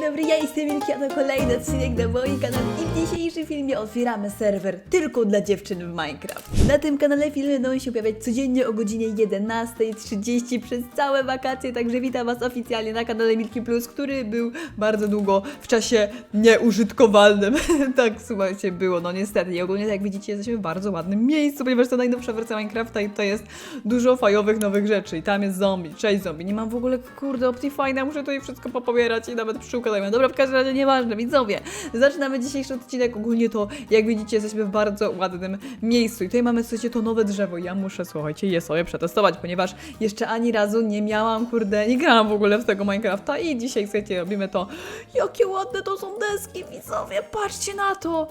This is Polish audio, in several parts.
dobry, ja jestem Milki, a to kolejny odcinek na moim kanale i w dzisiejszym filmie otwieramy serwer tylko dla dziewczyn w Minecraft. Na tym kanale filmy będą się pojawiać codziennie o godzinie 11.30 przez całe wakacje, także witam Was oficjalnie na kanale Milki Plus, który był bardzo długo w czasie nieużytkowalnym. tak, słuchajcie, było, no niestety. I ogólnie, jak widzicie, jesteśmy w bardzo ładnym miejscu, ponieważ to najnowsza wersja Minecrafta i to jest dużo fajowych nowych rzeczy. I tam jest zombie, cześć zombie. Nie mam w ogóle, kurde, Optifine'a, muszę tutaj wszystko popobierać i nawet pszczółkę dajmy. Dobra, w każdym razie nieważne, widzowie. Zaczynamy dzisiejszy odcinek. Ogólnie to, jak widzicie, jesteśmy w bardzo ładnym miejscu. I tutaj mamy, słuchajcie, to nowe drzewo. Ja muszę, słuchajcie, je sobie przetestować, ponieważ jeszcze ani razu nie miałam, kurde, nie grałam w ogóle w tego Minecrafta i dzisiaj, słuchajcie, robimy to. Jakie ładne to są deski, widzowie, patrzcie na to.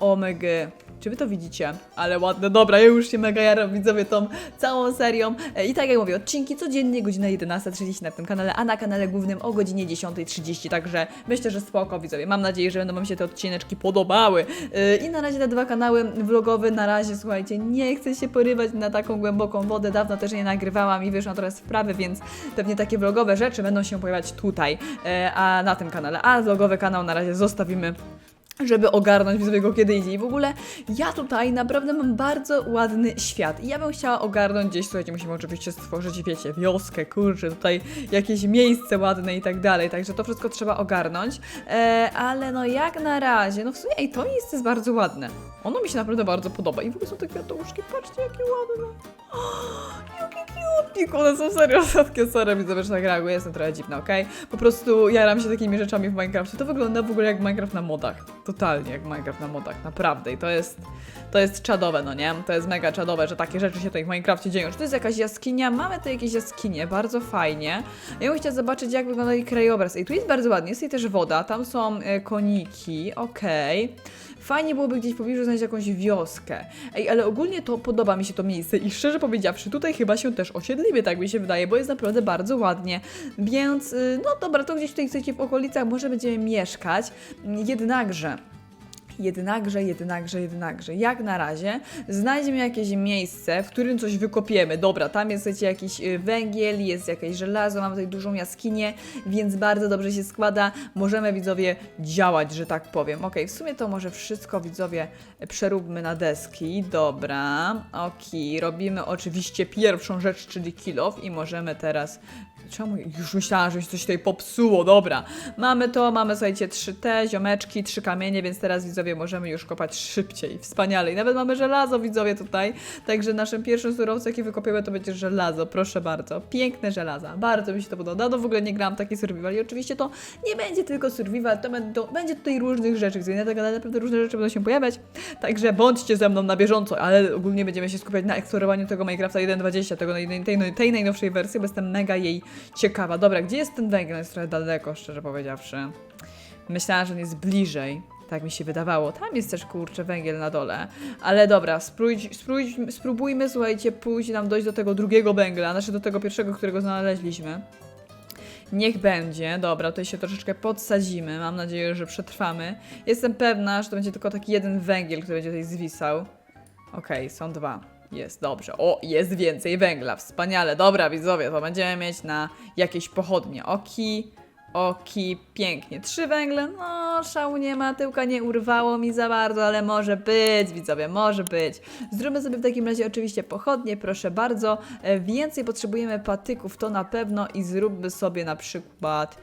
Omega. Czy wy to widzicie? Ale ładne, dobra, ja już się mega jaram, widzowie, tą całą serią. E, I tak jak mówię, odcinki codziennie, godzina 11.30 na tym kanale, a na kanale głównym o godzinie 10.30, także myślę, że spoko, widzowie. Mam nadzieję, że będą wam się te odcineczki podobały. E, I na razie te dwa kanały vlogowe, na razie, słuchajcie, nie chcę się porywać na taką głęboką wodę, dawno też nie nagrywałam i wyszłam teraz wprawy, więc pewnie takie vlogowe rzeczy będą się pojawiać tutaj, e, a na tym kanale. A vlogowy kanał na razie zostawimy żeby ogarnąć widzowie go kiedy indziej. I w ogóle ja tutaj naprawdę mam bardzo ładny świat i ja bym chciała ogarnąć gdzieś, słuchajcie, musimy oczywiście stworzyć, wiecie, wioskę, kurczę, tutaj jakieś miejsce ładne i tak dalej, także to wszystko trzeba ogarnąć, e, ale no jak na razie, no w sumie ej, to miejsce jest bardzo ładne. Ono mi się naprawdę bardzo podoba i w ogóle są te kwiatuszki, patrzcie jakie ładne. Jakie cute! One są serio takie sorry, widzę, że tak reaguję, jestem trochę dziwna, okej? Po prostu jaram się takimi rzeczami w Minecrafcie. To wygląda w ogóle jak Minecraft na modach. Totalnie jak Minecraft na modach, naprawdę. I to jest, to jest czadowe, no nie? To jest mega czadowe, że takie rzeczy się tutaj w Minecrafcie dzieją. Czy to jest jakaś jaskinia? Mamy tu jakieś jaskinie, bardzo fajnie. Ja bym chciała zobaczyć, jak wygląda jej krajobraz. I tu jest bardzo ładnie, jest tutaj też woda, tam są e, koniki, okej. Fajnie byłoby gdzieś w pobliżu znaleźć jakąś wioskę. Ej, ale ogólnie to podoba mi się to miejsce i szczerze powiedziawszy, tutaj chyba się też osiedlimy, tak mi się wydaje, bo jest naprawdę bardzo ładnie. Więc, y, no dobra, to gdzieś tutaj chcecie w okolicach może będziemy mieszkać. Jednakże, Jednakże, jednakże, jednakże, jak na razie znajdziemy jakieś miejsce, w którym coś wykopiemy. Dobra, tam jest słuchajcie, jakiś y, węgiel, jest jakieś żelazo, mamy tutaj dużą jaskinię, więc bardzo dobrze się składa. Możemy widzowie działać, że tak powiem. Ok, w sumie to może wszystko widzowie przeróbmy na deski. Dobra, ok, robimy oczywiście pierwszą rzecz, czyli kilof i możemy teraz Czemu? Już myślałam, że mi się coś tutaj popsuło. Dobra. Mamy to, mamy słuchajcie, trzy te ziomeczki, trzy kamienie, więc teraz widzowie możemy już kopać szybciej. Wspaniale. I nawet mamy żelazo, widzowie, tutaj. Także naszym pierwszym surowcem, jaki wykopiemy, to będzie żelazo. Proszę bardzo. Piękne żelaza. Bardzo mi się to podoba. Dawno w ogóle nie grałam taki survival i oczywiście to nie będzie tylko survival, to będzie tutaj różnych rzeczy. Widzę, na tego naprawdę różne rzeczy będą się pojawiać. Także bądźcie ze mną na bieżąco, ale ogólnie będziemy się skupiać na eksplorowaniu tego Minecrafta 1.20, tego naj- tej, tej najnowszej wersji, bo jestem mega jej ciekawa. Dobra, gdzie jest ten węgiel? Jest trochę daleko, szczerze powiedziawszy. Myślałam, że on jest bliżej. Tak mi się wydawało. Tam jest też kurczę węgiel na dole. Ale dobra, spróbuj, spróbuj, spróbujmy, słuchajcie, pójść nam dojść do tego drugiego węgla, znaczy do tego pierwszego, którego znaleźliśmy. Niech będzie. Dobra, tutaj się troszeczkę podsadzimy. Mam nadzieję, że przetrwamy. Jestem pewna, że to będzie tylko taki jeden węgiel, który będzie tutaj zwisał. Okej, są dwa. Jest, dobrze. O, jest więcej węgla. Wspaniale. Dobra, widzowie, to będziemy mieć na jakieś pochodnie. Oki, oki, pięknie. Trzy węgle. No, szału nie ma, tyłka nie urwało mi za bardzo, ale może być, widzowie, może być. Zróbmy sobie w takim razie oczywiście pochodnie, proszę bardzo. E, Więcej potrzebujemy patyków, to na pewno i zróbmy sobie na przykład...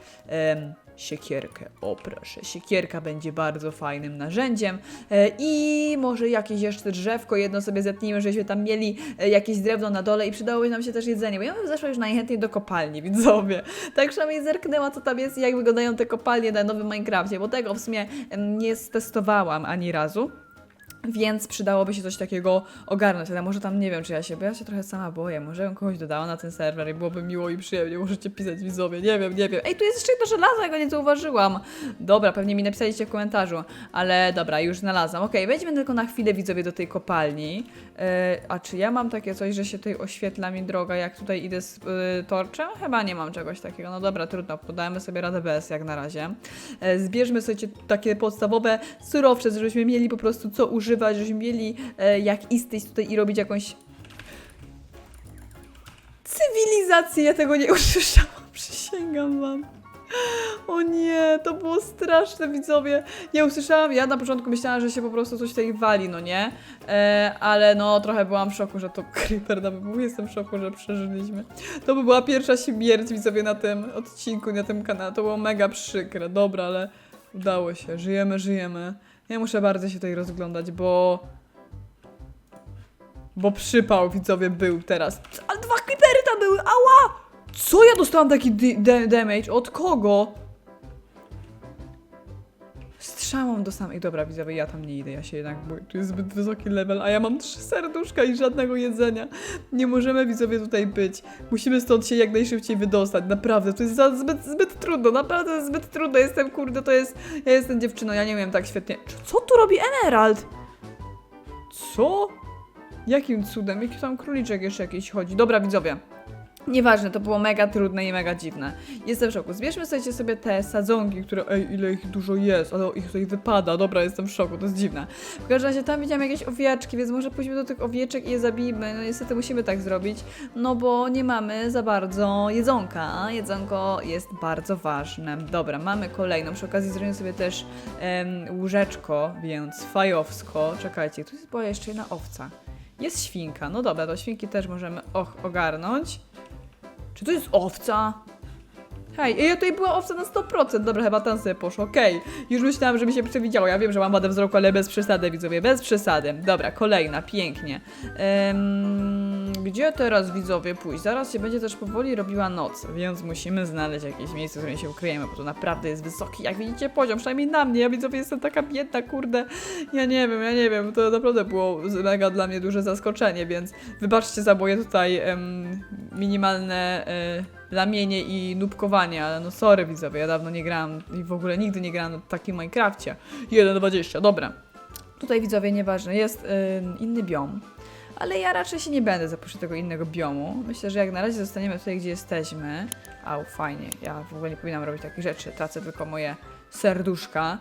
siekierkę. O proszę, siekierka będzie bardzo fajnym narzędziem e, i może jakieś jeszcze drzewko, jedno sobie zetnijmy, żebyśmy tam mieli e, jakieś drewno na dole i przydałoby nam się też jedzenie, bo ja bym zeszła już najchętniej do kopalni, widzowie. Tak przynajmniej zerknęła, co tam jest i jak wyglądają te kopalnie na nowym Minecrafcie, bo tego w sumie nie stestowałam ani razu. Więc przydałoby się coś takiego ogarnąć, ale może tam nie wiem, czy ja się, bo ja się trochę sama boję. Może bym kogoś dodała na ten serwer i byłoby miło i przyjemnie. Możecie pisać widzowie, nie wiem, nie wiem. Ej, tu jest jeszcze jedno żelazo, ja go nie zauważyłam. Dobra, pewnie mi napisaliście w komentarzu, ale dobra, już znalazłam. Okej, wejdźmy tylko na chwilę widzowie do tej kopalni. E, a czy ja mam takie coś, że się tutaj oświetla mi droga, jak tutaj idę z y, torczem? Chyba nie mam czegoś takiego. No dobra, trudno, podajemy sobie radę bez jak na razie. E, zbierzmy sobie takie podstawowe surowce, żebyśmy mieli po prostu co używać, żebyśmy mieli e, jak istnieć tutaj i robić jakąś cywilizację. Ja tego nie usłyszałam, przysięgam wam. O nie, to było straszne, widzowie. Ja usłyszałam, ja na początku myślałam, że się po prostu coś tutaj wali, no nie? E, ale no, trochę byłam w szoku, że to creeper na wybuchu. Jestem w szoku, że przeżyliśmy. To by była pierwsza śmierć, widzowie, na tym odcinku, na tym kanale. To było mega przykre. Dobra, ale udało się. Żyjemy, żyjemy. Ja muszę bardzo się tutaj rozglądać, bo... Bo przypał, widzowie, był teraz. Ale dwa creepery tam były, ała! Co ja dostałam taki damage? Od kogo? Strzałą do samej. Dobra, widzowie, ja tam nie idę, ja się jednak boję. Tu jest zbyt wysoki level, a ja mam trzy serduszka i żadnego jedzenia. Nie możemy, widzowie, tutaj być. Musimy stąd się jak najszybciej wydostać. Naprawdę, to jest za zbyt, zbyt trudno. Naprawdę jest zbyt trudno. Jestem, kurde, to jest... Ja jestem dziewczyną, ja nie wiem tak świetnie. Co tu robi Emerald? Co? Jakim cudem? Jaki tam króliczek jeszcze jakiś chodzi? Dobra, widzowie. Nieważne, to było mega trudne i mega dziwne. Jestem w szoku. Zbierzmy sobie, te sadzonki, które. Ej, ile ich dużo jest, ale ich tutaj wypada. Dobra, jestem w szoku, to jest dziwne. W każdym razie tam widziałam jakieś owieczki, więc może pójdźmy do tych owieczek i je zabijmy. No niestety musimy tak zrobić, no bo nie mamy za bardzo jedzonka. Jedzonko jest bardzo ważne. Dobra, mamy kolejną. Przy okazji zrobimy sobie też em, łóżeczko, więc fajowsko. Czekajcie, tu jest była jeszcze jedna owca. Jest świnka. No dobra, to świnki też możemy och, ogarnąć. Czy to jest owca? Hej, ja tutaj była owca na 100%. Dobra, chyba tam sobie poszło. Okej, już myślałam, że mi się przewidziało. Ja wiem, że mam wadę wzroku, ale bez przesady, widzowie, bez przesady. Dobra, kolejna, pięknie. Gdzie teraz, widzowie, pójść? Zaraz się będzie też powoli robiła noc, więc musimy znaleźć jakieś miejsce, w którym się ukryjemy, bo to naprawdę jest wysoki, jak widzicie, poziom, przynajmniej na mnie. Ja, widzowie, jestem taka biedna, kurde. Ja nie wiem, ja nie wiem, to naprawdę było mega dla mnie duże zaskoczenie, więc wybaczcie za moje tutaj em, minimalne e, lamienie i nubkowanie, ale no sorry widzowie, ja dawno nie grałam i w ogóle nigdy nie grałam na takim Minecrafcie. 1.20, dobra. Tutaj widzowie, nieważne, jest em, inny biom. Ale ja raczej się nie będę zapuszczać tego innego biomu. Myślę, że jak na razie zostaniemy tutaj, gdzie jesteśmy. Au, fajnie. Ja w ogóle nie powinnam robić takich rzeczy. Tracę tylko moje serduszka.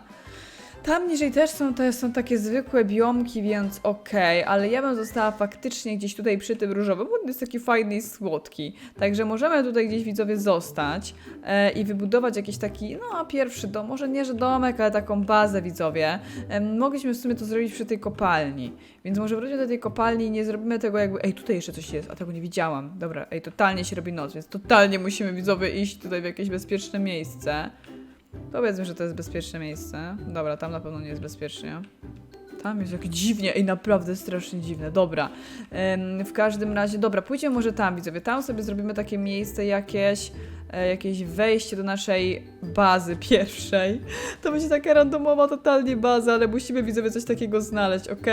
Tam niżej też są, to są takie zwykłe biomki, więc okej, ale ja bym została faktycznie gdzieś tutaj przy tym różowym, bo on jest taki fajny i słodki. Także możemy tutaj gdzieś widzowie zostać e, i wybudować jakiś taki, no pierwszy dom, może nie że domek, ale taką bazę widzowie. E, mogliśmy w sumie to zrobić przy tej kopalni, więc może wróćmy do tej kopalni i nie zrobimy tego jakby, ej tutaj jeszcze coś jest, a tego nie widziałam. Dobra, ej totalnie się robi noc, więc totalnie musimy widzowie iść tutaj w jakieś bezpieczne miejsce. Powiedzmy, że to jest bezpieczne miejsce. Dobra, tam na pewno nie jest bezpiecznie. Tam jest jak dziwnie, ej, naprawdę strasznie dziwne. Dobra. Em, w każdym razie, dobra, pójdziemy może tam, widzowie. Tam sobie zrobimy takie miejsce jakieś, e, jakieś wejście do naszej bazy pierwszej. To będzie taka randomowa totalnie baza, ale musimy, widzowie, coś takiego znaleźć, ok?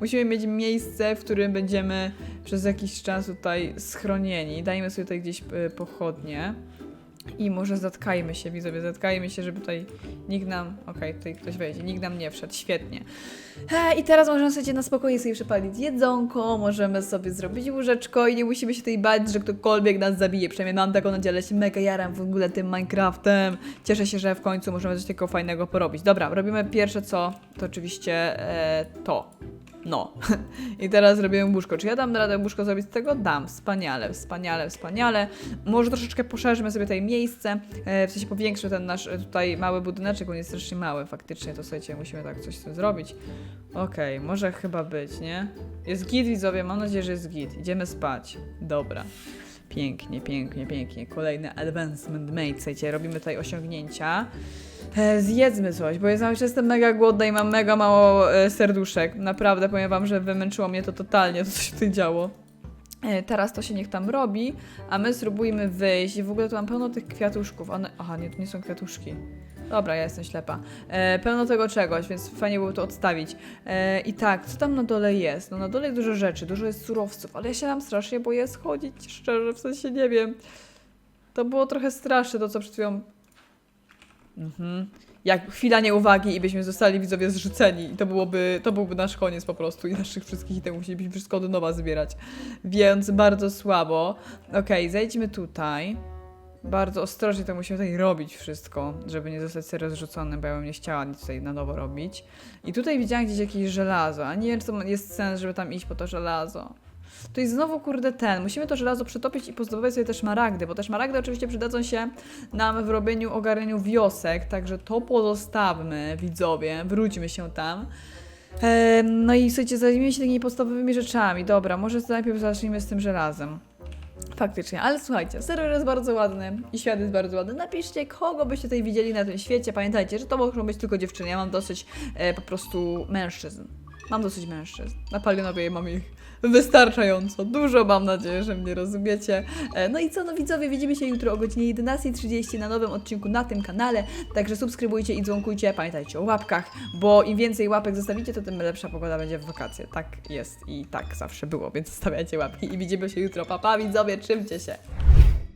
Musimy mieć miejsce, w którym będziemy przez jakiś czas tutaj schronieni. Dajmy sobie tutaj gdzieś e, pochodnie. I może zatkajmy się, widzowie, zatkajmy się, żeby tutaj nikt nam... Okej, tutaj ktoś wejdzie, nikt nam nie wszedł, świetnie. I teraz możemy sobie na spokojnie sobie przepalić jedzonko, możemy sobie zrobić łóżeczko i nie musimy się tutaj bać, że ktokolwiek nas zabije. Przynajmniej mam taką nadzieję, ale się mega jaram w ogóle tym Minecraftem. Cieszę się, że w końcu możemy coś takiego fajnego porobić. Dobra, robimy pierwsze co, to oczywiście e, to. No. I teraz zrobię łóżko. Czy ja dam radę łóżko zrobić z tego? Dam. Wspaniale, wspaniale, wspaniale. Może troszeczkę poszerzymy sobie tutaj miejsce, e, w sensie powiększę ten nasz e, tutaj mały budyneczek, on jest strasznie mały faktycznie, to słuchajcie, musimy tak coś z tym zrobić. Okej, może chyba być, nie? Jest git, widzowie, mam nadzieję, że jest git. Idziemy spać. Dobra. Pięknie, pięknie, pięknie. Kolejny advancement made, słuchajcie, robimy tutaj osiągnięcia. E, zjedzmy coś, bo ja już jestem mega głodna i mam mega mało e, serduszek. Naprawdę, powiem wam, że wymęczyło mnie to totalnie, to co się tutaj działo. E, Teraz to się niech tam robi, a my spróbujmy wyjść. W ogóle tu mam pełno tych kwiatuszków. One... Aha, nie, to nie są kwiatuszki. Dobra, ja jestem ślepa. E, pełno tego czegoś, więc fajnie było to odstawić. E, I tak, co tam na dole jest? No na dole jest dużo rzeczy, dużo jest surowców, ale ja się tam strasznie boję schodzić, szczerze, w sensie nie wiem. To było trochę straszne, to co przed chwilą... Mhm. Jak chwila nieuwagi i byśmy zostali widzowie zrzuceni i to byłoby, to byłby nasz koniec po prostu i naszych wszystkich itemów musielibyśmy wszystko od nowa zbierać. Więc bardzo słabo. Okej, zejdźmy tutaj. Bardzo ostrożnie to musimy tutaj robić wszystko, żeby nie zostać serio zrzuconym, bo ja bym nie chciała nic tutaj na nowo robić. I tutaj widziałam gdzieś jakieś żelazo, a nie wiem, czy to jest sens, żeby tam iść po to żelazo. To jest znowu, kurde, ten. Musimy to żelazo przetopić i pozdobywać sobie też szmaragdy, bo te szmaragdy oczywiście przydadzą się nam w robieniu, ogarnianiu wiosek, także to pozostawmy, widzowie, wróćmy się tam. No i słuchajcie, zajmijmy się takimi podstawowymi rzeczami. Dobra, może najpierw zacznijmy z tym żelazem. Faktycznie, ale słuchajcie, serwer jest bardzo ładny i świat jest bardzo ładny. Napiszcie, kogo byście tutaj widzieli na tym świecie. Pamiętajcie, że to mogą być tylko dziewczyny. Ja mam dosyć e, po prostu mężczyzn. Mam dosyć mężczyzn. Na Palionowie mam ich wystarczająco. Dużo mam nadzieję, że mnie rozumiecie. E, no i co, no widzowie, widzimy się jutro o godzinie 11.30 na nowym odcinku na tym kanale. Także subskrybujcie i dzwonkujcie. Pamiętajcie o łapkach, bo im więcej łapek zostawicie, to tym lepsza pogoda będzie w wakacje. Tak jest i tak zawsze było, więc zostawiajcie łapki i widzimy się jutro. Papa, pa, widzowie, trzymcie się.